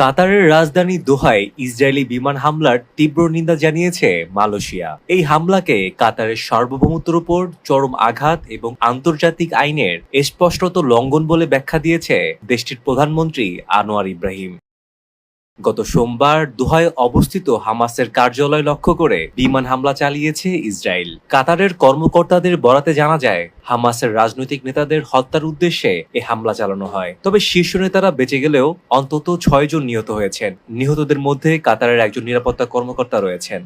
কাতারের রাজধানী দোহায় ইসরায়েলি বিমান হামলার তীব্র নিন্দা জানিয়েছে মালয়েশিয়া। এই হামলাকে কাতারের সার্বভৌমত্বের উপর চরম আঘাত এবং আন্তর্জাতিক আইনের স্পষ্টত লঙ্ঘন বলে ব্যাখ্যা দিয়েছে দেশটির প্রধানমন্ত্রী আনোয়ার ইব্রাহিম। গত সোমবার দোহায় অবস্থিত হামাসের কার্যালয় লক্ষ্য করে বিমান হামলা চালিয়েছে ইসরায়েল। কাতারের কর্মকর্তাদের বরাতে জানা যায়, হামাসের রাজনৈতিক নেতাদের হত্যার উদ্দেশ্যে এ হামলা চালানো হয়। তবে শীর্ষ নেতারা বেঁচে গেলেও অন্তত ছয়জন নিহত হয়েছেন। নিহতদের মধ্যে কাতারের একজন নিরাপত্তা কর্মকর্তা রয়েছেন।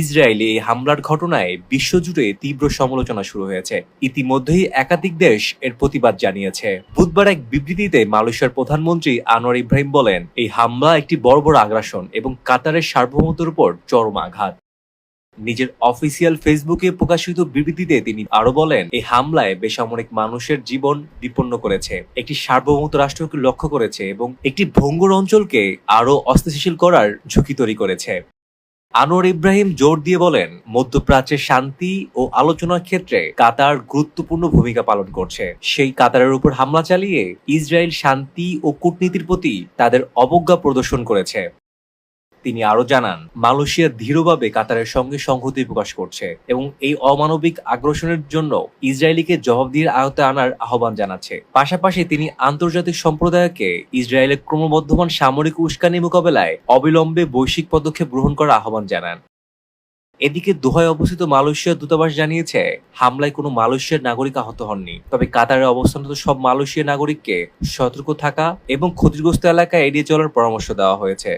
ইসরায়েলে এই হামলার ঘটনায় বিশ্বজুড়ে তীব্র সমালোচনা শুরু হয়েছে। ইতিমধ্যেই একাধিক দেশ এর প্রতিবাদ জানিয়েছে। বুধবার এক বিবৃতিতে মালয়েশিয়ার প্রধানমন্ত্রী আনোয়ার ইব্রাহিম বলেন, এই হামলা একটি বড় বড় আগ্রাসন এবং কাতারের সার্বভৌমত্বের উপর চরম আঘাত। নিজের অফিসিয়াল ফেসবুকে প্রকাশিত বিবৃতিতে তিনি আরও বলেন, এই হামলায় বেসামরিক মানুষের জীবন বিপন্ন করেছে, একটি সার্বভৌমত রাষ্ট্রকে লক্ষ্য করেছে এবং একটি ভঙ্গুর অঞ্চলকে আরও অস্থিতিশীল করার ঝুঁকি তৈরি করেছে। আনোয়ার ইব্রাহিম জোর দিয়ে বলেন, মধ্যপ্রাচ্যে শান্তি ও আলোচনার ক্ষেত্রে কাতার গুরুত্বপূর্ণ ভূমিকা পালন করছে। সেই কাতারের উপর হামলা চালিয়ে ইসরায়েল শান্তি ও কূটনীতির প্রতি তাদের অবজ্ঞা প্রদর্শন করেছে। তিনি আরও জানান, মালয়েশিয়া দৃঢ়ভাবে কাতারের সঙ্গে সংহতি প্রকাশ করছে এবং এই অমানবিক আগ্রাসনের জন্য ইসরায়েলিকে জবাবদিহির আয়তে আনার আহ্বান জানাচ্ছে। পাশাপাশি তিনি আন্তর্জাতিক সম্প্রদায়কে ইসরায়েলের ক্রমবর্ধমান সামরিক উস্কানি মোকাবেলায় অবিলম্বে বৈশ্বিক পদক্ষেপ গ্রহণ করার আহ্বান জানান। এদিকে দোহায় অবস্থিত মালয়েশিয়ার দূতাবাস জানিয়েছে, হামলায় কোনো মালয়েশিয়ার নাগরিক আহত হননি। তবে কাতারে অবস্থানরত সব মালয়েশিয়ার নাগরিককে সতর্ক থাকা এবং ক্ষতিগ্রস্ত এলাকায় এড়িয়ে চলার পরামর্শ দেওয়া হয়েছে।